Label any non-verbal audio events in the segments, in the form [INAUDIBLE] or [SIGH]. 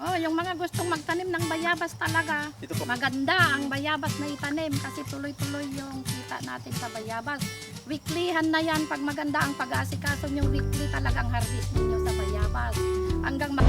Oh, yung mga gustong magtanim ng bayabas talaga. Dito po. Maganda ang bayabas na itanim kasi tuloy-tuloy yung kita natin sa bayabas. Weeklyhan na yan pag maganda ang pag-aasikaso nyo, weekly talagang harvest ninyo sa bayabas. Hanggang mag-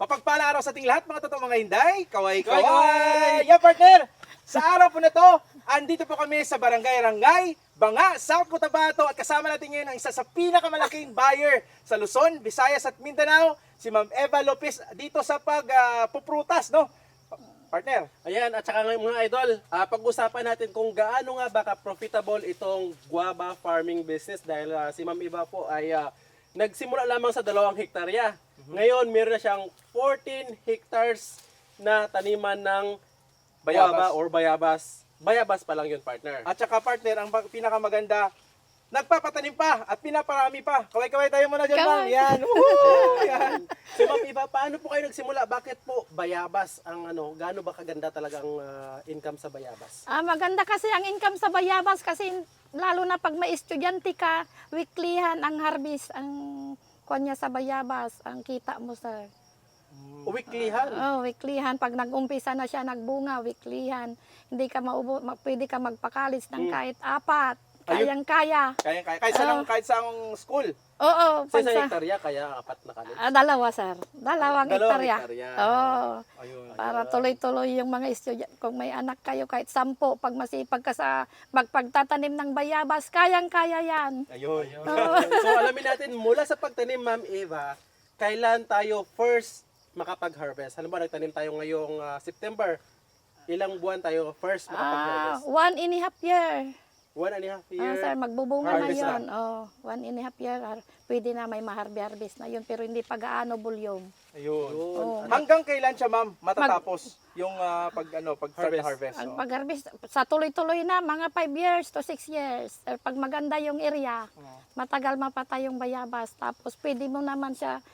Mapagpala araw sa ating lahat mga totoong mga hinday. Kaway Kaway, kaway! Yeah, partner! Sa araw po na to, andito po kami sa Barangay Rangay, Banga, South Cotabato at kasama natin ngayon ang isa sa pinakamalaking buyer sa Luzon, Visayas at Mindanao, si Ma'am Eva Lopez dito sa pagpuprutas, no? Partner, Ayan, at saka ngayon mga idol, ah, pag-usapan natin kung gaano nga baka profitable itong guava farming business dahil ah, si Ma'am Iba po ay ah, nagsimula lamang sa dalawang hektarya. Ngayon, meron na siyang 14 hectares na taniman ng Bayabas. guava or bayabas. Bayabas pa lang yun, partner. at saka partner, ang pinakamaganda, nagpapatanim pa at pinaparami pa. Kaway-kaway tayo muna dyan, ma'am. Yan. Woohoo! [LAUGHS] Yan. So Ma'am Iba, paano po kayo nagsimula? Bakit po bayabas ang ano, gaano ba kaganda talagang ah, income sa bayabas? Ah, maganda kasi ang income sa bayabas kasi lalo na pag may estudyante ka, weeklyhan ang harvest, ang kanya sa bayabas, ang kita mo sir. Weeklyhan. Oh, weeklyhan. Pag nag-umpisa na siya, nagbunga, weeklyhan. Hindi ka maubo, ma- pwede ka magpakalis ng Hmm. kahit apat. Ayun. Kayang-kaya. Kaya, kaya, kahit saan, kahit saan school. Oo, Sa pag isang sa, hektarya, kaya apat na kanin. ah, dalawa sir. Dalawang Dalawang hektarya. hektarya. Oo. Ayun. Para tuloy-tuloy yung mga estudyante. Kung may anak kayo, kahit sampo, pag masipag ka sa magpagtatanim ng bayabas, kayang-kaya yan. Ayun. [LAUGHS] so alamin natin, mula sa pagtanim, Ma'am Eva, kailan tayo first makapag-harvest? Halimbawa, nagtanim tayo ngayong ah, September. Ilang buwan tayo first Ah, makapag-harvest? one and a half year. One and a half Ah, year. sir, magbubunga na harvest na. yun. Oh, one and a half year. ah, Pwede na may maharbi-harvest na yun, pero hindi pa gaano bulyong. Ayun. Yun. Oo. Hanggang kailan siya, ma'am, matatapos yung ah, pag ano, pag harvest? Harvest. Oh. pag-harvest, sa tuloy-tuloy na, mga 5 years to 6 years. Eh, Pag maganda yung area, Oo. matagal mapatay yung bayabas. Tapos pwede mo naman siya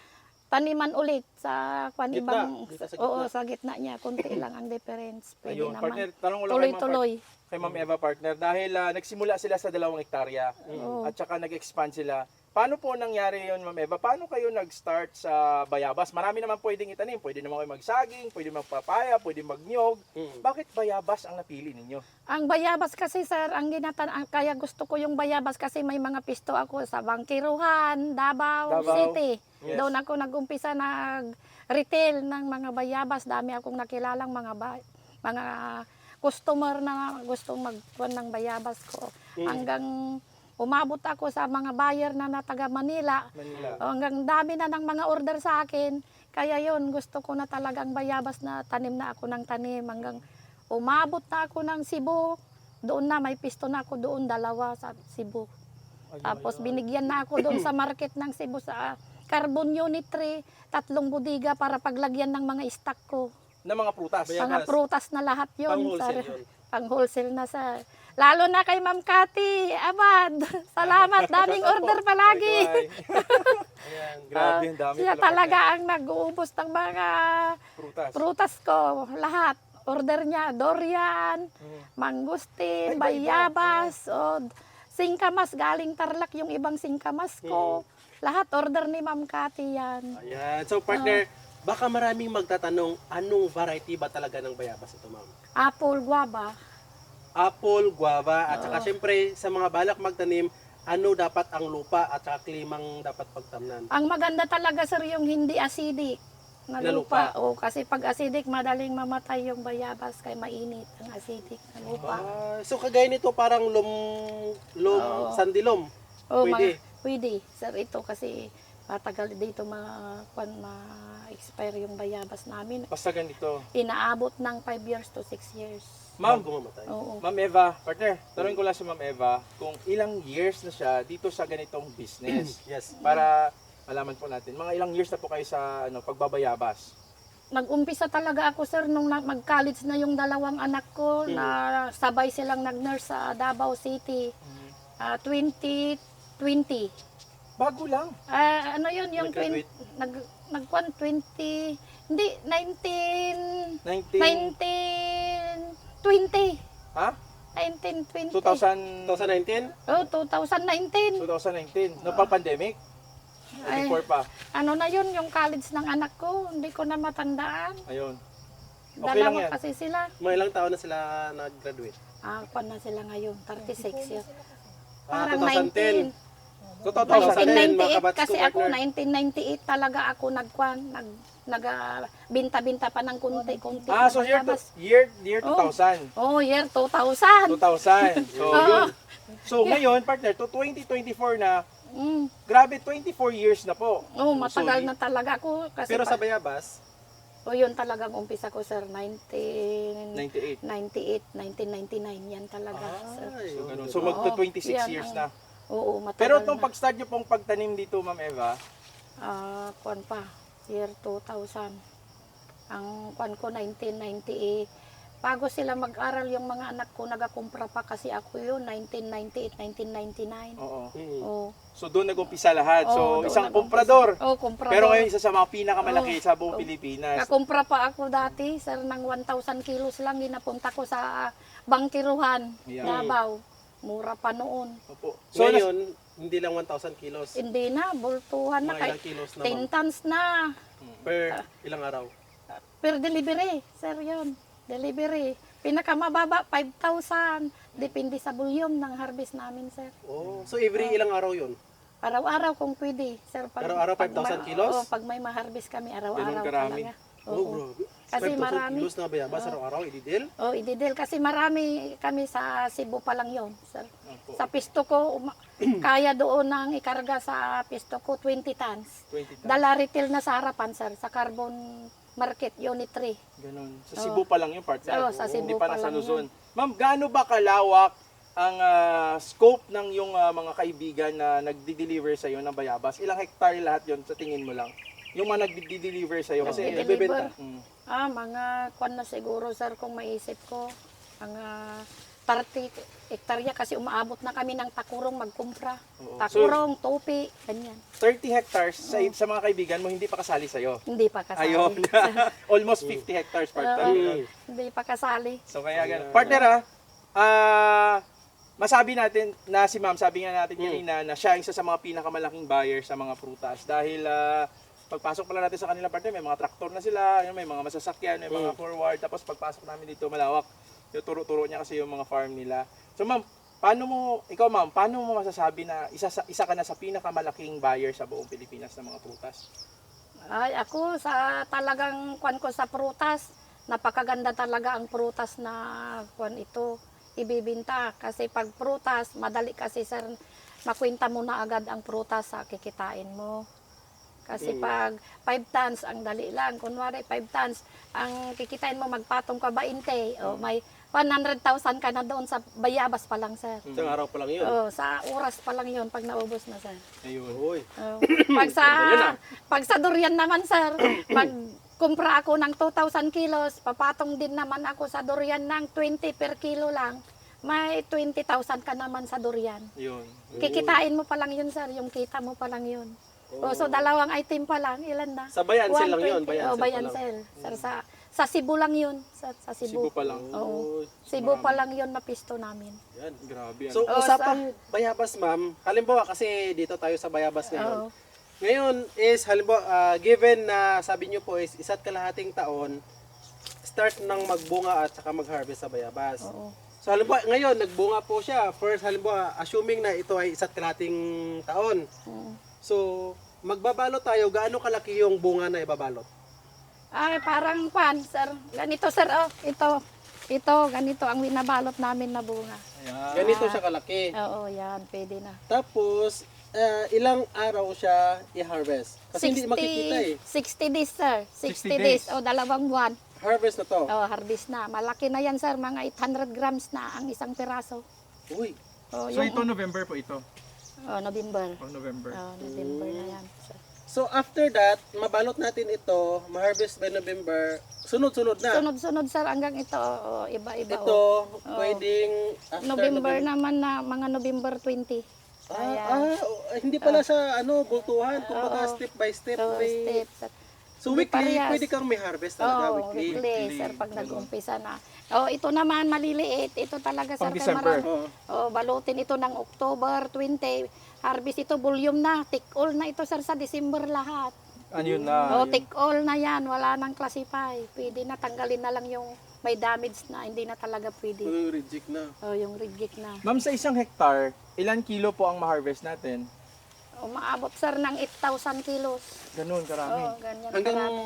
taniman ulit sa kwan Gitna. ibang Dito sa gitna. oo sa gitna niya kunti lang ang difference pwede Ayun, naman partner, tanong ko lang kay ma'am, tuloy-tuloy kay Ma'am Eva partner dahil ah, nagsimula sila sa dalawang hektarya Oo. at saka nag-expand sila. Paano po nangyari yun, Ma'am Eva? Paano kayo nag-start sa bayabas? Marami naman pwedeng itanim. Pwede naman kayo magsaging, pwede magpapaya, pwede magnyog. Mm. Bakit bayabas ang napili ninyo? Ang bayabas kasi sir, ang ginatan, ang, kaya gusto ko yung bayabas kasi may mga pisto ako sa Bangkiruhan, Davao, Davao. City. Yes. Doon ako nag-umpisa nag-retail ng mga bayabas. Dami akong nakilalang mga ba- mga customer na gustong magkuhan ng bayabas ko. Mm. Hanggang umabot ako sa mga buyer na na taga Manila. Manila. Hanggang dami na ng mga order sa akin. Kaya yun, gusto ko na talagang bayabas na tanim na ako ng tanim. Hanggang umabot na ako ng Cebu. Doon na, may pisto na ako doon, dalawa sa Cebu. Ayun. Tapos binigyan na ako doon sa [CLEARS THROAT] market ng Cebu sa Carbon Unit 3, tatlong budiga para paglagyan ng mga stock ko. Na mga prutas. Mga prutas na lahat yun. Pang-wholesale sir. yun. Pang wholesale na sa Lalo na kay Ma'am Cathy Abad. [LAUGHS] Salamat, daming order palagi. [LAUGHS] Ayan. Grabe, ang dami Siya talaga ang nag-uubos ng mga. Prutas. prutas ko. Lahat. Order niya, durian, Mm. mangustin, bayabas, o singkamas. Galing Tarlac yung ibang singkamas ko. Lahat order ni Ma'am Cathy yan. Ayan. So partner, baka maraming magtatanong, anong variety ba talaga ng bayabas ito, ma'am? Apple, guava. Apple, guava, at saka Oo. syempre sa mga balak magtanim, ano dapat ang lupa at saka klimang dapat pagtamnan. Ang maganda talaga sir yung hindi acidic na Na lupa. O, kasi pag acidic, madaling mamatay yung bayabas kay mainit ang acidic na lupa. Ah, so kagaya nito parang lum, lum, Oo. sandilom. O, pwede. mga- pwede. Sir, ito kasi matagal dito ma, kwan, ma-expire yung bayabas namin. Basta ganito. Inaabot ng 5 years to 6 years. Ma'am. Oo. Ma'am Eva, partner, tanongin ko lang si Ma'am Eva kung ilang years na siya dito sa ganitong business [CLEARS THROAT] Yes. para malaman po natin. Mga ilang years na po kayo sa ano, pagbabayabas. Nag-umpisa talaga ako sir nung na- mag-college na yung dalawang anak ko Hmm. na sabay silang nag-nurse sa Davao City. Ah, 2020. Bago lang. Ah, ano yun yung 20, Nag-graduate. nag nagkuan 20 hindi 19 19. 19 20 Ha? 1920. 2000, 2019? Oh, 2019. 2019. No pa pandemic? Ay, Before pa. ano na yun, yung college ng anak ko, hindi ko na matandaan. Ayun. Okay lang Dalawa yan. kasi sila. Mga ilang taon na sila nag-graduate? Ah, kwan na sila ngayon, 36 years. Ah, Parang 2010. 19. So, 2010, mga 1998 kabats kasi ko, ako, partner. 1998 talaga ako nagkwan, nag nag ah, binta-binta pa ng kunti-kunti. Ah, so year, year, year Oh. 2000. Oh, year 2000. 2000. [LAUGHS] So, Oo. yun. So, ngayon, partner, to 2024 na, Mm. grabe, 24 years na po. Oh, matagal So, na talaga ako kasi Pero pa, sa Bayabas, oh, yun talagang umpisa ko sir 19 98. 98, 1999 yan talaga. sir. ay, So, ganun. So, magto Oo, 26 yan years na. Oo, matagal Pero itong pag-start nyo pong pagtanim dito, Ma'am Eva, Ah, kwan pa, year 2000. Ang kwan ko 1998. Bago sila mag-aral yung mga anak ko, nagakumpra pa kasi ako yun, 1998, 1999. oo. Mm. Oh, So, doon nag-umpisa lahat. Oo, So, isang komprador. oh kumpra Pero ngayon, isa sa mga pinakamalaki Oo. sa buong Oo. Pilipinas. Kakumpra pa ako dati, sir, ng 1,000 kilos lang. Ginapunta ko sa Bangkiruhan, Yeah. Davao. Mura pa noon. Opo. So, nas- Ngayon, hindi lang 1,000 kilos. Hindi na, bultuhan na. Mga Kay, kilos 10 naman. tons na. Per ilang araw. Per delivery, sir yun. Delivery. Pinakamababa, 5,000. Depende sa volume ng harvest namin, sir. Oh, so every ilang araw yun? Araw-araw kung pwede, sir. Araw-araw, pag 5,000 ma- kilos? Oo, pag may ma-harvest kami, araw-araw Ganun karami. talaga. Oh, Oo. grabe. Kasi 5,000 marami. kilos na Bayabas araw-araw, ididil? Oh, ididil. Kasi marami kami sa Cebu pa lang yon sir. Opo. Sa pisto ko, uma- [CLEARS THROAT] kaya doon nang ikarga sa pisto ko 20 tons. 20 tons. Dala retail na sa harapan, sir, sa Carbon Market, Unit 3. Ganun. Sa Cebu pa lang yung part. Oo, sa Hindi Cebu pa pa nasa lang Luzon. Ma'am, gaano ba kalawak ang ah, scope ng yung ah, mga kaibigan na nagdi-deliver sa iyo ng bayabas? Ilang hektarya lahat yon sa tingin mo lang? Yung mga nagdi-deliver sa iyo kasi Nagdi-deliver? nagbebenta. Mm. Ah, mga kwan na siguro, sir, kung maisip ko. Mga 30 hektarya kasi umaabot na kami ng takurong magkumpra. Oo. Takurong, topi, ganyan. 30 hectares sa, sa mga kaibigan mo hindi pa kasali sa iyo. Hindi pa kasali. Ayun. [LAUGHS] [LAUGHS] Almost 50 hectares partner. Oo. Hindi pa kasali. So kaya ganun. Partner ah, ah, masabi natin na si ma'am, sabi nga natin kanina na siya isa sa mga pinakamalaking buyer sa mga prutas dahil ah, pagpasok pala natin sa kanila partner, may mga traktor na sila, yun, may mga masasakyan, may mga forward, tapos pagpasok namin dito malawak, yung turo-turo niya kasi yung mga farm nila. So ma'am, paano mo, ikaw ma'am, paano mo masasabi na isa, sa, isa ka na sa pinakamalaking buyer sa buong Pilipinas ng mga prutas? Ay, ako sa talagang kwan ko sa prutas, napakaganda talaga ang prutas na kwan ito ibibinta kasi pag prutas madali kasi sir makwenta mo na agad ang prutas sa kikitain mo. Kasi Mm. pag 5 tons ang dali lang, kunwari 5 tons, ang kikitain mo magpatong ka 20, o may 100,000 ka na doon sa bayabas pa lang sir. Isang araw pa lang yun. Oh, sa oras pa lang 'yon pag naubos na sir. Ayun. Uy. Pag sa pag sa durian naman sir, pag kumpra ako ng 2,000 kilos, papatong din naman ako sa durian ng 20 per kilo lang. May 20,000 ka naman sa durian. Yun. Kikitain mo pa lang yun sir, yung kita mo pa lang yun. Oh, so dalawang item pa lang, ilan na? Sa bayan sale lang yun. 120. Bayan oh, sale pa bayan lang. sale. Sir, sa, sa Cebu lang yun. Sa, sa Cebu Cebu. pa lang. Oo. Uy. Cebu pa lang yun na pisto namin. Yan. Grabe. So, Oh, usapang bayabas, ma'am. Halimbawa, kasi dito tayo sa bayabas ngayon. Oo. Ngayon is, halimbawa, ah, given na sabi nyo po is isa't kalahating taon, start ng magbunga at saka mag-harvest sa bayabas. Oo. So halimbawa, ngayon, nagbunga po siya. First, halimbawa, assuming na ito ay isa't kalahating taon. Oo. So, magbabalot tayo, gaano kalaki yung bunga na ibabalot? Ay, parang pan, sir. Ganito, sir, oh. Ito. Ito, ganito ang winabalot namin na bunga. Ayan. Ganito siya kalaki. Oo, yan. Pwede na. Tapos, ah, ilang araw siya i-harvest? Kasi hindi makikita eh. 60 days, sir. 60 60, days. days. O, dalawang buwan. Harvest na to. O, harvest na. Malaki na yan, sir. Mga 800 grams na ang isang piraso. Uy, O, So ito November po ito. O, November. Oh, November. O, November na yan. sir. So after that, mabalot natin ito, ma-harvest by November, sunod-sunod na. Sunod-sunod, sir, hanggang ito. O, iba-iba. Ito, o. pwedeng after November naman na, mga November 20. Ah, Ayan. ah, oh, hindi pala sa ano, bultuhan, kumbaga Oo. step by step. So, may- step, sir. So Hindi weekly, parehas. pwede kang may harvest talaga Oh, weekly. weekly, sir, pag nag-umpisa na. Oh, ito naman, maliliit. Ito talaga, sir, Pang kay December. Maram. Oh, balutin ito ng October 20. Harvest ito, volume na. Take all na ito, sir, sa December lahat. Ano yun na? oh, take all na yan. Wala nang classify. Pwede na, tanggalin na lang yung may damage na. Hindi na talaga pwede. Oh, reject na. Oh, yung reject na. Ma'am, sa isang hektar, ilan kilo po ang ma-harvest natin? Umaabot, sir, ng 8,000 kilos. Ganun, karami. Oh, ganyan Hanggang karami.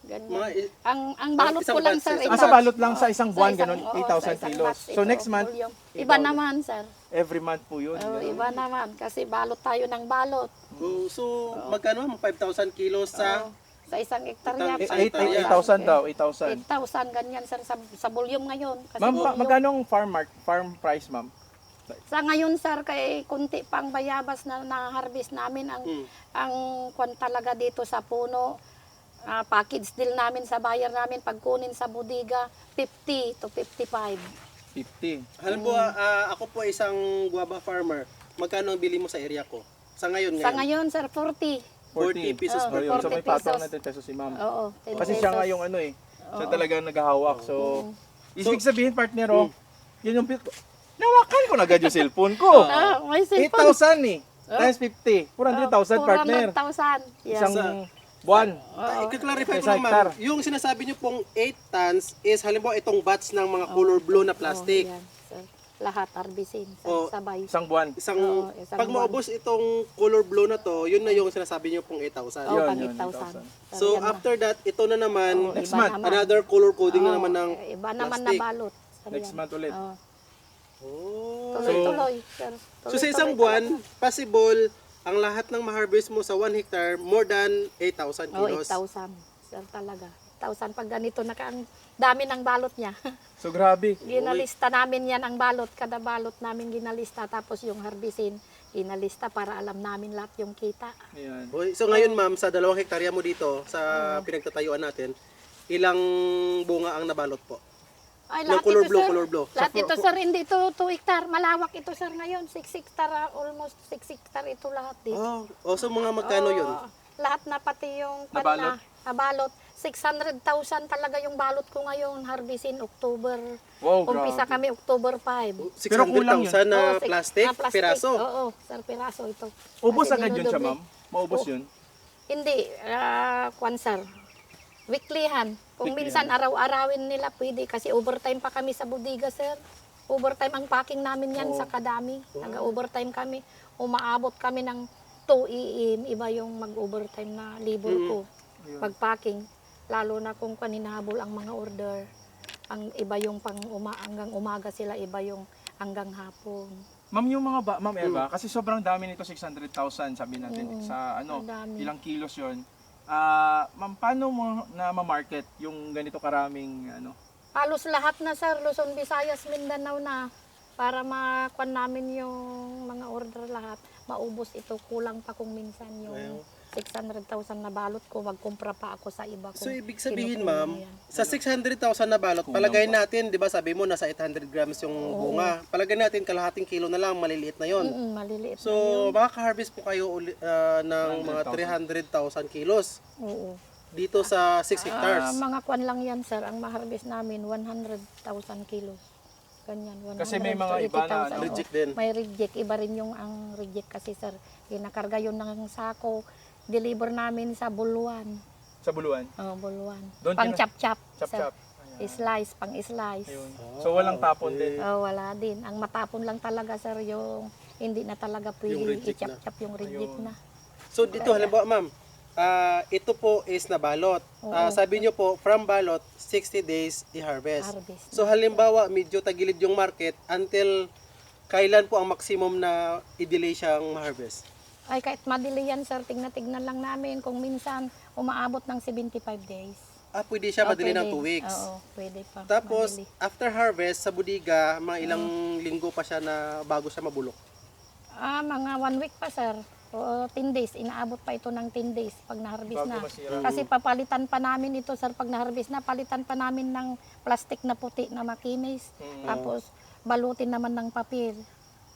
Ganyan. mga i- ang ang balot isang ko lang, batch, sir. isang Ah, iba. sa balot lang sa isang Sa buwan, ganun, oo, 8,000 sa isang kilos. batch So ito, next month, volume. iba ulit. naman, sir. every month po yun. Oh, ganun. iba naman kasi balot tayo ng balot. Oh, so magkano? Mga 5,000 kilos sa sa isang hektarya. Eh, eight- hektarya. 8,000 daw, 8,000. 8,000 ganyan sir sa, sa volume ngayon. Kasi Ma'am, pa, volume- magkano ang farm mark, farm price, ma'am? Sa ngayon sir kay kunti pang bayabas na na-harvest namin ang Hmm. ang kwan talaga dito sa puno. ah, package deal namin sa buyer namin pagkunin sa bodega 50 to 55. 50. Halimbawa, ah, ako po isang guava farmer. Magkano ang bili mo sa area ko? Sa ngayon Sa ngayon. ngayon sir 40. 40 pesos Oh, per Oh, yun. So 40 may patong pesos. na 10 pesos si ma'am. Oo, 10 Kasi siya nga yung ano eh. Siya talagang naghahawak. So, Mm. ibig sabihin partner oh, yun yung. Nawakan ko na agad yung cellphone ko. [LAUGHS] Ah, may cellphone. 8,000 eh. Times 50. 400,000 partner. 400,000. Yeah. Isang buwan. Ah, I-clarify ko Sa lang ma'am, hektar. yung sinasabi niyo pong 8 tons is halimbawa itong batch ng mga color blue na plastic. Oh, yan. Lahat arbisin sa Oh. sabay. Isang buwan. Isang, Oo, isang pag buwan. maubos itong color blue na to, yun na yung sinasabi niyo pong 8,000. Oh, Yun, pang yun, 8,000. 8,000. So yan na. after that, ito na naman, Oh, next iba month, naman. another color coding na Oh, naman ng iba naman na plastic. balot. Sir, Next yan. month ulit. Oh, Oh. tuloy-tuloy, sir. So sa isang buwan, possible ang lahat ng ma-harvest mo sa 1 hectare more than 8,000 talaga. Oh, kilos. 8,000. Sir, talaga. 8,000 pag ganito na ang dami ng balot niya. [LAUGHS] So grabe. ginalista namin yan ang balot. Kada balot namin ginalista. Tapos yung harbisin, ginalista para alam namin lahat yung kita. Ayan. Okay, So ngayon ma'am, sa dalawang hektarya mo dito, sa Oh. pinagtatayuan natin, ilang bunga ang nabalot po? Ay, Ng color ito, blue, sir. color blue. Lahat ito, sir, hindi ito 2 hectare. Malawak ito, sir, ngayon. 6 hectare, ah, almost 6 hectare ito lahat. Eh. Oh, oh so mga magkano yun? Oo, lahat na pati yung Nabalot? na, nabalot. 600,000 talaga yung balot ko ngayon, harbisin October. Wow, Umpisa grabe. kami October 5. Pero kulang yun. 600,000 na Oo, six- plastic, na piraso. Oo, sir, piraso ito. Ubus Kasi agad yun siya, ma'am? Maubos Oh. yun? Hindi, ah, kwan sir. Weeklyhan. Kung minsan araw-arawin nila pwede kasi overtime pa kami sa bodega sir. Overtime ang packing namin yan sa kadami. Nag-overtime kami. Umaabot kami ng 2 AM. Iba yung mag-overtime na libur ko. Pag-packing. Lalo na kung kaninahabol ang mga order. Ang iba yung pang uma, hanggang umaga sila, iba yung hanggang hapon. Ma'am, yung mga ba, ma'am Eva, kasi sobrang dami nito, 600,000 sabi natin Mm, sa ano, ang dami. ilang kilos yun. Ah, ma'am, paano mo na ma-market yung ganito karaming ano? Halos lahat na sir, Luzon, Visayas, Mindanao na. Para makuan namin yung mga order lahat. Maubos ito, kulang pa kung minsan yung Well. 600,000 na balot ko. Magkumpra pa ako sa iba. So ibig sabihin ma'am, sa 600,000 na balot, palagay natin, 'di ba, sabi mo nasa 800 grams yung bunga. Palagay natin kalahating kilo na lang, maliliit na 'yon. Mm-mm, maliliit So, na yun. makaka-harvest po kayo uli, ah, ng mga 300,000 kilos Oo. dito sa 6 Ah, hectares. mga kwan lang yan sir. Ang ma-harvest namin, 100,000 kilos. Ganyan, 100 Kasi may mga iba na 80,000. ano, Reject din. May reject. Iba rin yung ang reject kasi sir. Ginakarga yun ng sako. Deliver namin sa Buluan. Sa buluan? Oh, Buluan. Doon pang chap-chap. Ayan. Slice, pang slice. Ayun. So walang tapon din. Oh, wala din. Ang matapon lang talaga sir yung hindi na talaga pwede i-chop-chop yung reject na. So, dito halimbawa ma'am, ah, ito po is na balot. Ah, sabi niyo po, from balot, 60 days i-harvest. Harvest. So, halimbawa, medyo tagilid yung market until kailan po ang maximum na i-delay siyang ma-harvest? Ay, kahit madili yan sir, tignan-tignan lang namin kung minsan umaabot ng 75 days. Ah, pwede siya Oh, madali ng pwede. 2 weeks. Oo, pwede pa. Tapos, madali. after harvest, sa budiga, mga ilang linggo pa siya na bago siya mabulok. Ah, mga one week pa sir. O 10 days. Inaabot pa ito ng 10 days pag na-harvest Bago na. masira. Kasi papalitan pa namin ito sir pag na-harvest na. Palitan pa namin ng plastic na puti na makinis. Mm. Tapos balutin naman ng papel.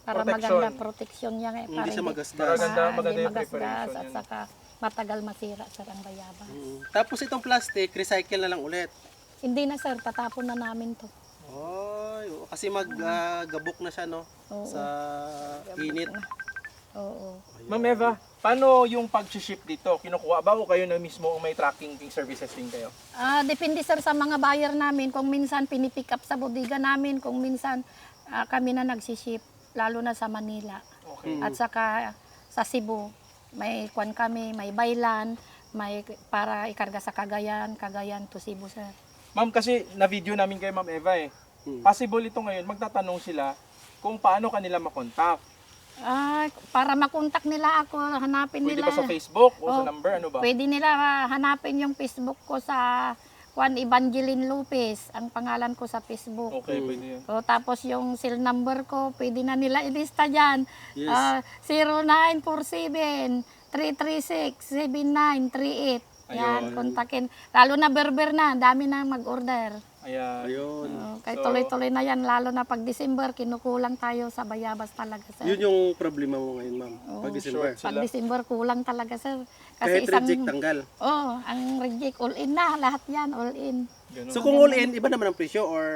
Para Protection. maganda protection niya. eh, Hindi para siya magasgas. Maganda hindi yung magasgas preparation At yan. saka matagal masira sir ang bayabas. Mm. Tapos itong plastic, recycle na lang ulit. Hindi na sir, tatapon na namin to. Oy, oo, kasi mag-gabok na siya, no? Oo. Sa init. Oo. Ma'am Eva, paano yung pag-ship dito? Kinukuha ba o kayo na mismo ang may tracking services din kayo? Ah, depende sir sa mga buyer namin kung minsan pinipick up sa bodega namin, kung minsan ah, kami na nagsiship lalo na sa Manila. Okay. At saka sa Cebu, may kwan kami, may bailan, may para ikarga sa Cagayan, Cagayan to Cebu sir. Ma'am, kasi na-video namin kay Ma'am Eva eh. Hmm. Possible ito ngayon, magtatanong sila kung paano kanila makontak. Ah, para makontak nila ako, hanapin Pwede nila. ba sa Facebook o sa Oh, number? Ano ba? Pwede nila hanapin yung Facebook ko sa Juan Evangeline Lopez, ang pangalan ko sa Facebook. Okay, pwede yun. O, tapos yung cell number ko, pwede na nila ilista dyan. Yes. Ah, 0947-336-7938. Yan, kontakin. Lalo na berber na, dami na mag-order. Ayan. Ayun. Oh, kaya So- tuloy-tuloy na yan, lalo na pag December, kinukulang tayo sa bayabas talaga, sir. Yun yung problema mo ngayon, ma'am. Pag December. Pag. December, kulang talaga, sir. Kahit reject, tanggal. Oh, ang reject, all in na, lahat yan, all in. Ganun. So kung all in, iba naman ang presyo or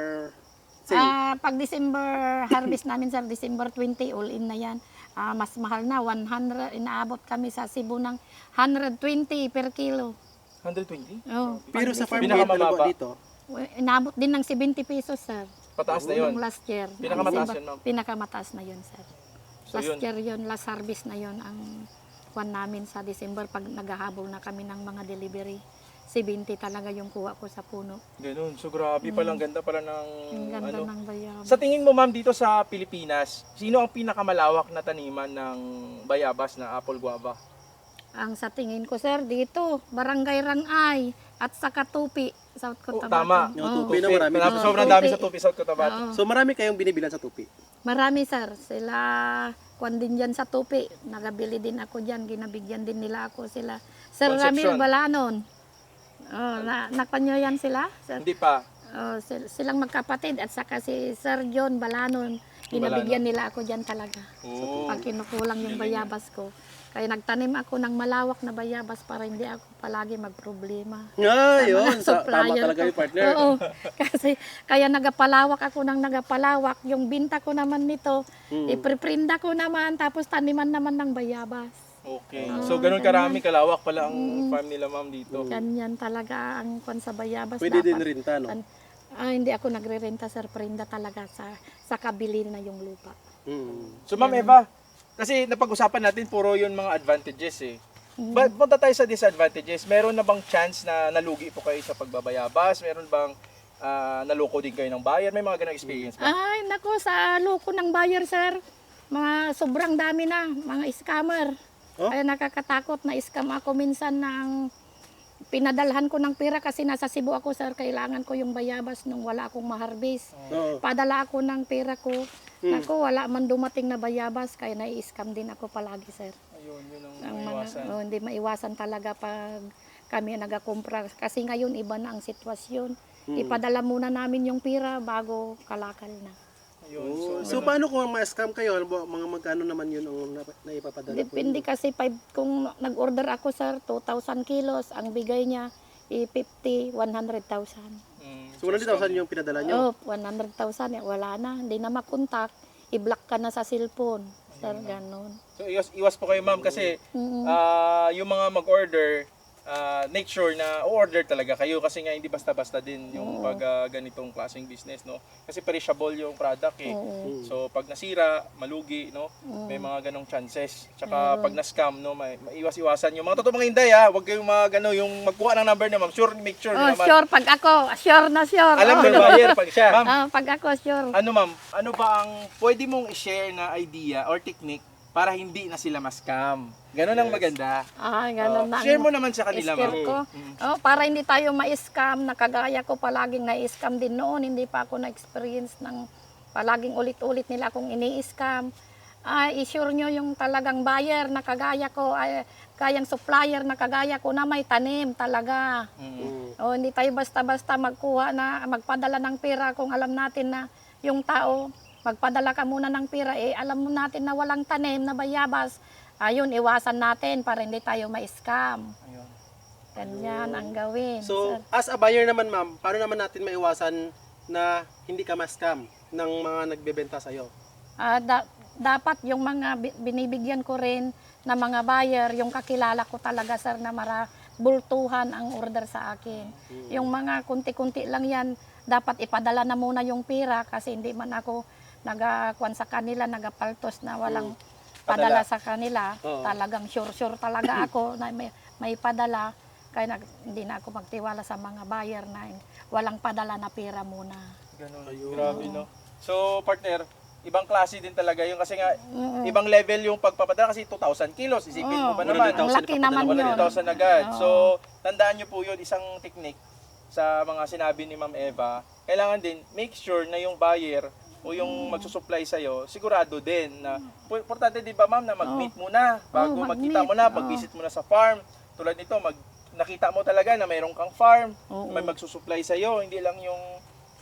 same? Ah, pag December [COUGHS] harvest namin sir, December 20 all in na 'yan. Ah, mas mahal na 100 inaabot kami sa Cebu ng 120 per kilo. 120? Oh, Pero sa farm Pinakamababa. gate, ano ba dito? Inaabot din ng 70 pesos sir. Pataas na yun. Nung last year. Pinakamataas yun, ma'am. Pinakamataas na 'yun sir. So, last yun. year 'yun, last harvest na 'yun ang kwan namin sa December pag naghahabol na kami ng mga delivery. 70 talaga yung kuha ko sa puno. Ganun. So grabe pala, ang ganda pala ng Ang ganda ano. ng bayabas. Sa tingin mo ma'am dito sa Pilipinas, sino ang pinakamalawak na taniman ng bayabas na apple guava? Ang sa tingin ko, sir, dito, Barangay Rangay at sa Katupi, South Oh, Cotabato. tama. Yung Oo. tupi na marami. Marami- Oo, sobrang tupi. dami sa Tupi, South Cotabato. Oo. So marami kayong binibilan sa tupi. Marami, sir. Sila, kwan din dyan sa Tupi. Nagabili din ako dyan. Ginabigyan din nila ako sila. Sir Concepcion. Ramil Balanon. Oh, na, nakanyo yan sila? Sir, Hindi pa. oh, sil- silang magkapatid at saka si Sir John Balanon. Ginabigyan nila ako dyan talaga. Oh. Pag kinukulang yung bayabas ko. Kaya nagtanim ako ng malawak na bayabas para hindi ako palagi magproblema. Ah, Sa yun. Sa, tama talaga yung partner. Oo. [LAUGHS] Kasi kaya nagapalawak ako ng nagapalawak. Yung binta ko naman nito, Hmm. iprinda ko naman, tapos taniman naman ng bayabas. Okay. Ah, So ganun karami, kalawak pala ang farm nila ma'am dito. Ganyan talaga ang kwan sa bayabas. Pwede din dapat. rinta, no? Tan- Ah, hindi ako nagre-renta, sir. Prinda talaga sa sa kabili na yung lupa. Hmm. So Ma'am Eva, kasi napag-usapan natin puro yun mga advantages eh. Mm. But punta tayo sa disadvantages. Meron na bang chance na nalugi po kayo sa pagbabayabas? Meron bang ah, naloko din kayo ng buyer? May mga ganong experience ba? Ay, nako, sa loko ng buyer, sir. Mga sobrang dami na, mga scammer. Oh? Ay, nakakatakot na scam ako minsan ng pinadalhan ko ng pera kasi nasa Cebu ako, sir. Kailangan ko yung bayabas nung wala akong maharbis. Oo. Padala ako ng pera ko. Hmm. Nako, wala man dumating na bayabas, kaya nai-scam din ako palagi, sir. Ayun, yun ang Ang mga, iwasan. oh, hindi maiwasan talaga pag kami nagakumpra. Kasi ngayon, iba na ang sitwasyon. Hmm. Ipadala muna namin yung pera bago kalakal na. Ayun, Oh, so, so paano kung ma-scam kayo? Ano ba, mga magkano naman yun ang naipapadala po? Depende kasi five, kung nag-order ako sir, 2,000 kilos, ang bigay niya i-50, 100,000. So 100,000 yung pinadala nyo? Oh, 100,000, eh, wala na, hindi na makontak, i-block ka na sa cellphone. Sir, ganun. so iwas, iwas po kayo ma'am kasi Mm. ah, yung mga mag-order, ah, make sure na order talaga kayo kasi nga hindi basta-basta din yung pag ah, ganitong klaseng business no? Kasi perishable yung product eh. Oo. so pag nasira malugi no? May mga ganong chances. Tsaka pag na-scam no? May maiwas-iwasan yung mga totoo mga hinday ha wag kayong mga gano yung magkuha ng number niya ma'am. Sure make sure Oh, naman. sure, pag ako, sure na sure. alam oh. ng buyer pag siya. Ma'am [LAUGHS] Ah, pag ako, sure. ano ma'am? Ano ba ang pwede mong i-share na idea or technique para hindi na sila ma-scam ganon ang maganda Ah, ganun Oh, na. share mo naman sa kanila ma'am ko. Oh, para hindi tayo ma-scam, nakagaya ko palaging na-scam din noon, hindi pa ako na-experience ng palaging ulit-ulit nila akong ini-scam. Ay, i-sure nyo yung talagang buyer na kagaya ko, ay, kayang supplier na kagaya ko na may tanim talaga. Mm. O hindi tayo basta-basta magkuha na magpadala ng pera kung alam natin na yung tao magpadala ka muna ng pera eh alam mo natin na walang tanim na bayabas ayun, iwasan natin para hindi tayo ma-scam. Ayun. Ganyan ang gawin. So, sir. as a buyer naman ma'am, paano naman natin maiwasan na hindi ka ma-scam ng mga nagbebenta sa'yo? Ah, da- dapat yung mga bi- binibigyan ko rin na mga buyer, yung kakilala ko talaga sir na mara bultuhan ang order sa akin. Yung mga kunti-kunti lang yan, dapat ipadala na muna yung pira kasi hindi man ako nagakuan sa kanila, nagapaltos na walang padala, sa kanila. Oo. Talagang sure-sure talaga [CLEARS THROAT] ako na may, may padala. Kaya nag, hindi na ako magtiwala sa mga buyer na walang padala na pira muna. Ganun. Ayun. Grabe, no? So, partner, ibang klase din talaga yung kasi nga, Mm. ibang level yung pagpapadala kasi 2,000 kilos. Isipin mo Oo. ba naman? Ang laki naman yun. 100,000 agad. Oo. So, tandaan nyo po yun, isang technique sa mga sinabi ni Ma'am Eva. Kailangan din, make sure na yung buyer o yung magsusupply sa'yo, sigurado din na, pu- importante din ba ma'am na mag-meet muna? Bago Oo, magkita mo na, pag-visit mo na sa farm. Tulad nito, mag, nakita mo talaga na mayroon kang farm, Oo. may magsusupply sa'yo, hindi lang yung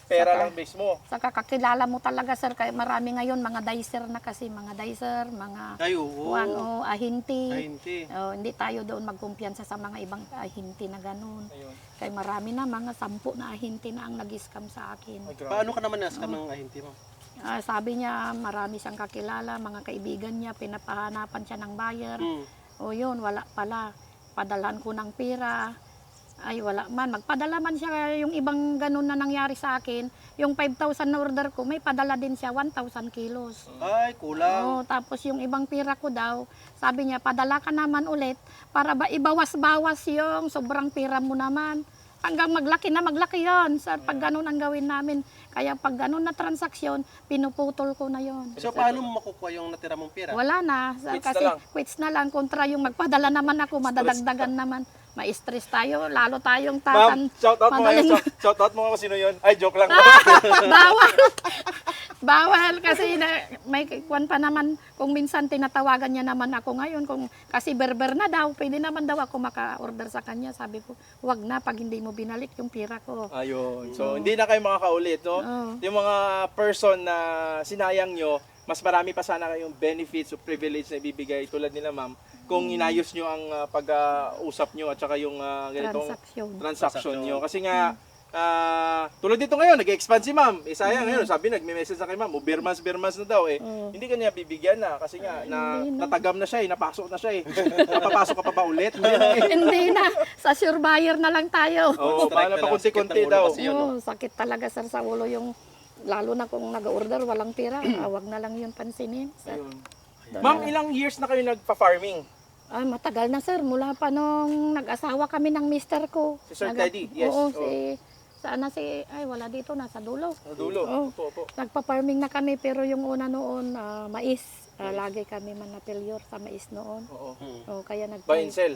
pera Saka- lang base mo. Sa kakakilala mo talaga sir, kaya marami ngayon mga dicer na kasi, mga dicer, mga Ay, oo. kuwan o ahinti. Ay, hindi. Oh, hindi tayo doon magkumpiyansa sa mga ibang ahinti na ganun. Ayun. Kaya marami na, mga sampu na ahinti na ang nag-scam sa akin. Ay. Paano ka naman na-scam ng ahinti mo? Ah, sabi niya, marami siyang kakilala, mga kaibigan niya, pinapahanapan siya ng buyer. Hmm. O yun, wala pala. Padalhan ko ng pira. Ay, wala man. Magpadala man siya yung ibang ganun na nangyari sa akin. Yung 5,000 na order ko, may padala din siya 1,000 kilos. Ay, kulang. Oo, tapos yung ibang pira ko daw, sabi niya, padala ka naman ulit para ba ibawas-bawas yung sobrang pira mo naman. Hanggang maglaki na maglaki yon sa pag ganun ang gawin namin. Kaya pag ganun na transaksyon, pinuputol ko na yon. So, paano mo makukuha yung natira mong pera? Wala na. Sa- Quits na kasi lang. quits na lang. Kontra yung magpadala naman ako, madadagdagan naman. Ma-stress tayo, lalo tayong Ma'am, tatan. shout out mo madaling- Shout, shout out mo kung sino yun. Ay, joke lang. [LAUGHS] Bawal. Bawal kasi na, may kwan pa naman kung minsan tinatawagan niya naman ako ngayon kung kasi berber na daw, pwede naman daw ako maka-order sa kanya. Sabi ko, wag na pag hindi mo binalik yung pira ko. Ayun. So, hindi na kayo makakaulit, no? Oo. Yung mga person na sinayang nyo, mas marami pa sana kayong benefits o privilege na ibibigay tulad nila, ma'am, kung inayos nyo ang ah, pag-usap nyo at saka yung ah, ganitong Transaksyon. transaction nyo. Kasi nga, ah, tulad dito ngayon, nag-expand si ma'am. Eh, sayang ngayon, sabi, nagme-message na kay ma'am, ubirmas, birmas na daw eh. Oo. Hindi ka niya bibigyan na kasi nga, na, Hindi na. natagam na siya eh, napasok na siya eh. [LAUGHS] Napapasok ka pa ba ulit? [LAUGHS] Hindi na na. Sa sure buyer na lang tayo. Oo, Strike paano na pa kunti-kunti daw. yun, no? Oo, sakit talaga sir sa ulo yung lalo na kung nag-order walang pira, ah, [CLEARS THROAT] wag na lang yun pansinin. Sir. Ayun. Ma'am, ilang years na kayo nagpa-farming? Ah, matagal na sir, mula pa nung nag-asawa kami ng mister ko. Si Sir Nag- Teddy, yes. Oo, Oo. si, sana si, ay wala dito, nasa dulo. Sa dulo. Oo. Opo, opo. Nagpa-farming na kami pero yung una noon, ah, mais. Ah, lagi kami manapilyor sa mais noon. Oo. Oh, kaya nag Buy and sell.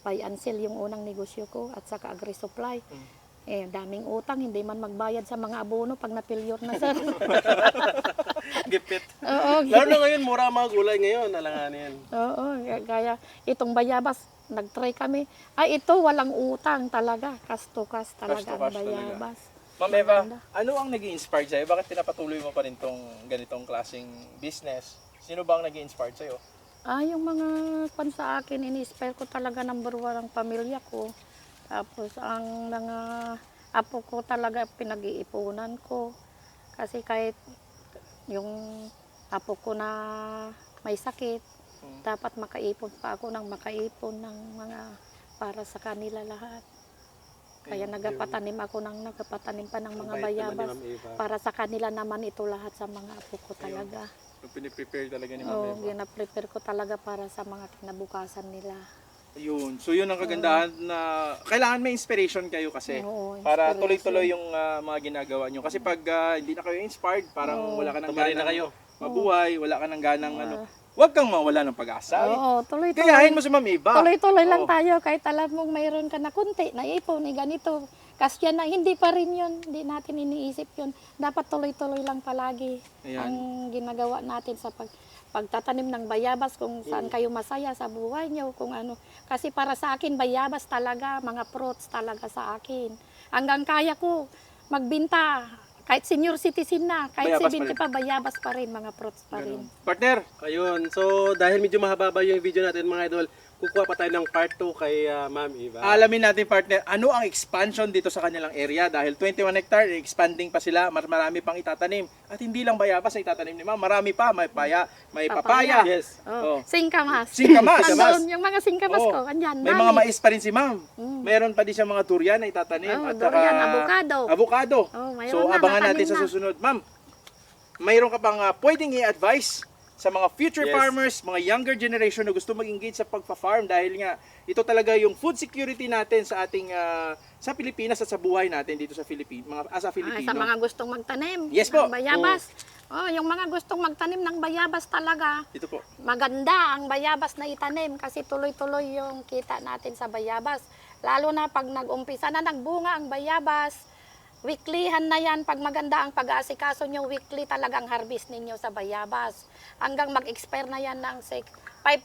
buy and sell yung unang negosyo ko at saka agri-supply. Mm. Eh, daming utang, hindi man magbayad sa mga abono pag napilyor na sir. [LAUGHS] Gipit. Oo, Lalo na ngayon, mura ang mga gulay ngayon, alanganin. Oo, kaya itong bayabas, nag-try kami. Ay, ito walang utang talaga. Cash to cash talaga Cash to ang cash talaga. bayabas. Ma'am Eva, ano ang nag inspire sa'yo? Bakit pinapatuloy mo pa rin tong ganitong klaseng business? Sino ba ang nag inspire sa'yo? Ah, yung mga pan sa akin, ini-inspire ko talaga number one ang pamilya ko. Tapos ang mga apo ko talaga pinag-iipunan ko. Kasi kahit yung apo ko na may sakit, Hmm. dapat makaipon pa ako ng makaipon ng mga para sa kanila lahat. Kaya nagapatanim ako ng nagapatanim pa ng mga bayabas. Para sa kanila naman ito lahat sa mga apo ko talaga. Yung piniprepare talaga ni Ma'am Oo, Eva. gina-prepare ko talaga para sa mga kinabukasan nila. Ayun. So yun ang kagandahan na kailangan may inspiration kayo kasi. Oo, Para inspiration. tuloy-tuloy yung ah, mga ginagawa nyo. Kasi pag ah, hindi na kayo inspired, parang Oo. wala ka ng Tumari na ganang kayo. mabuhay, wala ka ng ganang ano. Huwag kang mawala ng pag-asa. Oo, tuloy-tuloy. Gayahin mo si Ma'am Eva. Tuloy-tuloy lang Oo. tayo kahit alam mong mayroon ka na kunti na ipon, ni ganito. Kasya na, hindi pa rin yun. Hindi natin iniisip yun. Dapat tuloy-tuloy lang palagi Ayan. ang ginagawa natin sa pag pagtatanim ng bayabas kung saan kayo masaya sa buhay niyo kung ano kasi para sa akin bayabas talaga mga fruits talaga sa akin hanggang kaya ko magbinta Kahit senior citizen na, kahit Bayabas pa 70 rin. pa, bayabas pa rin, mga fruits pa rin. Partner, Ayun. So, dahil medyo mahaba yung video natin mga idol, kukuha pa tayo ng part 2 kay ah, Ma'am Eva. alamin natin partner, ano ang expansion dito sa kanilang area dahil 21 hectare, expanding pa sila, mar- marami pang itatanim. At hindi lang bayabas ang itatanim ni ma'am, marami pa, may paya, may papaya. Papaya. yes. Oh, Oh. Singkamas. Singkamas. Andun, yung mga singkamas Oh. ko, andyan. May dami. mga mais pa rin si ma'am. Mm. Meron pa din siya mga durian na itatanim. Oh, at durian, saka avocado. Avocado. Oh, mayroon so, na, abangan natanim natin sa na. susunod. Ma'am, mayroon ka bang ah, pwedeng i-advise sa mga future Yes. farmers, mga younger generation na gusto mag-engage sa pagpa-farm dahil nga ito talaga yung food security natin sa ating ah, sa Pilipinas at sa buhay natin dito sa Philippines, mga as a Filipino. sa mga gustong magtanim. Yes po. ng bayabas. Oh. yung mga gustong magtanim ng bayabas talaga. Ito po. Maganda ang bayabas na itanim kasi tuloy-tuloy yung kita natin sa bayabas. Lalo na pag nag-umpisa na nagbunga ang bayabas, weeklyhan na yan. Pag maganda ang pag-aasikaso nyo, weekly talagang harvest ninyo sa bayabas. Hanggang mag-expire na yan ng 5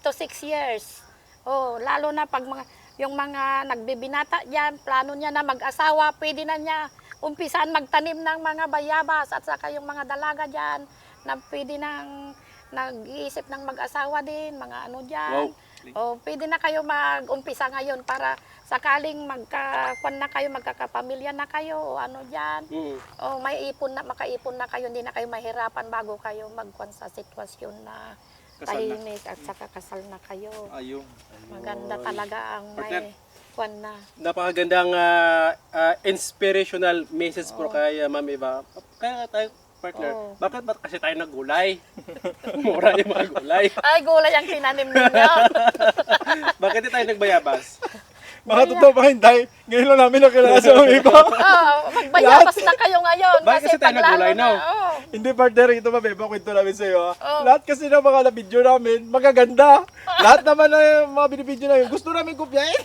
to 6 years. Oh, lalo na pag mga, yung mga nagbibinata yan, plano niya na mag-asawa, pwede na niya umpisan magtanim ng mga bayabas at saka yung mga dalaga dyan na pwede nang nag-iisip ng mag-asawa din, mga ano dyan. Wow. O, pwede na kayo mag-umpisa ngayon para sakaling magkakuan na kayo, magkakapamilya na kayo o ano dyan. Mm. O may ipon na, makaipon na kayo, hindi na kayo mahirapan bago kayo magkuan sa sitwasyon na tahimik at saka kasal na kayo. Ayun. Maganda talaga ang Partner. may kuan na. Napakagandang ah, ah, inspirational message po kay ah, Ma'am Eva. Kaya tayo, partner, Oo. bakit ba kasi tayo naggulay? [LAUGHS] Mura yung mga gulay. Ay, gulay ang tinanim ninyo. [LAUGHS] Bakit di tayo nagbayabas? Mga totoo pa hindi. Ngayon lang namin nakilala sa mga iba. [LAUGHS] Oo, magbayabas na kayo ngayon. Bakit kasi tayo pag lalo naggulay, no? na, oo. Hindi partner, ito ba, beba, kwento namin sa iyo. Oh. Lahat kasi ng mga na-video namin, magaganda. Lahat naman na yung mga binibideo namin, gusto namin kopyahin.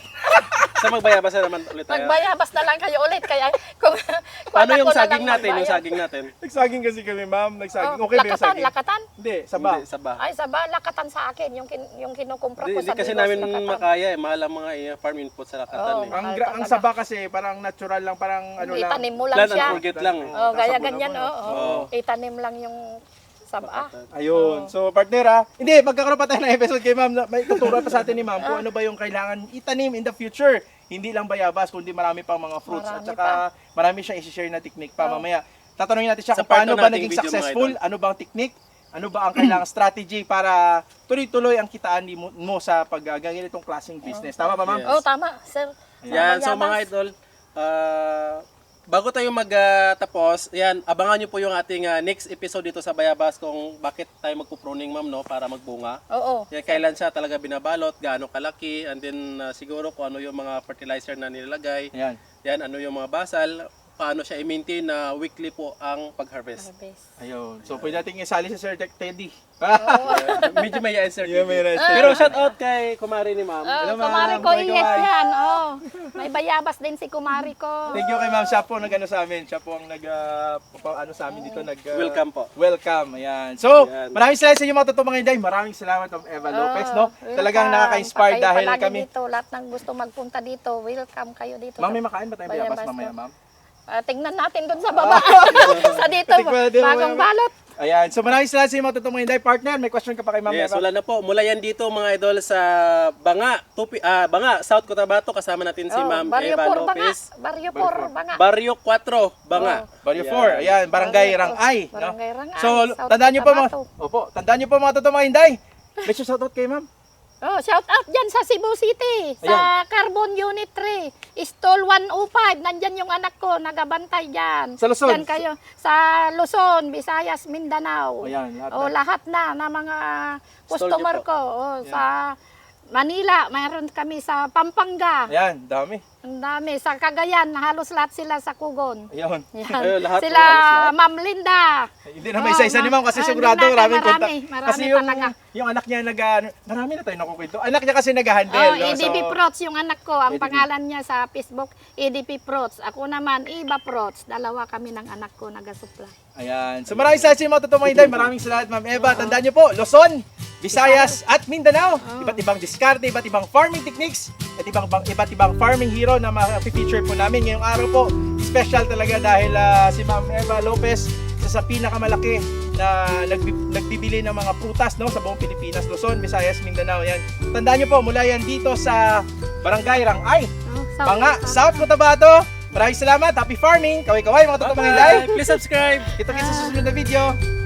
Sa magbayabas na naman ulit tayo. Magbayabas na lang kayo ulit. Kaya kung, kung Paano ako yung na saging lang natin? Yung saging natin? Nagsaging kasi kami, ma'am. Nagsaging. Oh, okay ba yung lakatan, saging? lakatan. Hindi, saba. Hindi, saba. Ay, saba, lakatan sa akin. Yung, kin, yung kinukumpra Hindi, ko hindi sa kasi Bigos, namin lakatan. makaya eh. Mahal ang mga eh, farm input sa lakatan Oo. eh. Ang, gra- ang saba kasi, parang natural lang, parang ano lang. Itanim mo lang Plan siya. and forget lang. Oh, gaya ganyan, naman, oh, Oo. oh. Itanim lang yung saba. Ayun. So, partner ha. Hindi, magkakaroon pa tayo ng episode kay ma'am. na May tuturuan pa sa atin ni ma'am kung ano ba yung kailangan itanim in the future. Hindi lang bayabas, kundi marami pang mga fruits. At Marami saka, marami siyang isi-share na technique pa. Oh. Mamaya, tatanungin natin siya Sa kung part paano two ba nating naging video, mga successful, ano bang technique, ano ba ang kailangan [CLEARS THROAT] strategy para tuloy-tuloy ang kitaan ni mo, mo sa paggaganyan itong klaseng business. Tama ba, ma'am? Yes. Oh, tama, sir. Yan, so mga idol, ah, bago tayo magtapos, yan, abangan nyo po yung ating ah, next episode dito sa Bayabas kung bakit tayo magpo-pruning ma'am no, para magbunga. Oo. Yan, kailan siya talaga binabalot, gaano kalaki, and then ah, siguro kung ano yung mga fertilizer na nilalagay, Ayan. yan, ano yung mga basal, paano siya i-maintain na weekly po ang pag-harvest. Harvest. Ayun. So, pwede natin isali si Sir Tech Teddy. [LAUGHS] Medyo may answer. Yeah, may answer. Pero shout out kay kumari ni ma'am. Oh, Hello, ma'am. kumari ko, Kumari ko, ingat ay. yan. Oh, may bayabas din si kumari ko. Thank you kay ma'am. Siya po nag-ano sa amin. Siya po ang nag, ah, pa- ano sa amin dito. Nag, ah, Welcome po. Welcome. Ayan. So, Ayan. maraming salamat sa inyo mga totoong mga inday. Maraming salamat Ma'am Eva Lopez, no? Welcome. Talagang nakaka-inspire Kayo dahil palagi kami. Dito, lahat ng gusto magpunta dito, welcome kayo dito. Ma'am, may makain ba tayong bayabas Bayabas mamaya, ma'am? Ah, tingnan natin doon sa baba. [LAUGHS] sa dito, bagong balot. Ayan. So, maraming salamat sa inyo mga totoong mga inday. Partner, may question ka pa kay Ma'am Yes, wala na po. Mula yan dito mga idol sa Banga, Tupi, ah, Banga, South Cotabato kasama natin si Oh, Ma'am Barrio Eva 4 banga. Lopez. Barrio Barrio 4 banga. Barrio 4, Banga. Barrio Ayan. 4. Ayan, Barangay Barrio Rangay. no? Barangay Rangay, So, South tandaan niyo po mga, opo, tandaan niyo po mga totoong mga inday. May shoutout kay Ma'am. Oh, shout out dyan sa Cebu City, sa Carbon Unit 3, Stall 105, nandyan yung anak ko, nagabantay dyan. Sa Luzon? Dyan kayo, sa Luzon, Visayas, Mindanao. Ayan, lahat Oh, na. lahat na na mga customer ko. Oh, sa Manila, mayroon kami sa Pampanga. Ayan, dami. Ang dami. Sa Cagayan, halos lahat sila sa Kugon. Ayun. Yan. Ayun, lahat sila lahat. Ma'am Linda. Hindi naman Oo, isa-isa ni ma'am kasi sigurado ah, marami marami, kontak. marami kasi yung, talaga. yung anak niya nag ano, marami na tayo nakukwento. Anak niya kasi nag-handle. Oh, no? EDP So, Prots yung anak ko. Ang EDP. pangalan niya sa Facebook, EDP Prots. Ako naman, Iba Prots. Dalawa kami ng anak ko nag-supply. Ayan. So maraming salamat sa inyo mga totoong mga inday. Maraming salamat Ma'am Eva. Tandaan niyo po, Luzon, Visayas at Mindanao. Iba't ibang diskarte, iba't ibang farming techniques, at ibang, iba't ibang farming hero na ma-feature po namin ngayong araw po. special talaga dahil ah, si Ma'am Eva Lopez isa sa pinakamalaki na nagbi- nagbibili ng mga prutas no sa buong Pilipinas, Luzon, Visayas, Mindanao yan. Tandaan niyo po, mula yan dito sa Barangay Rangay, Oh, South Banga, Cotabato. Maraming salamat. Happy farming. Kaway-kaway mga totoong mga. Please subscribe. Kita-kita sa susunod na video.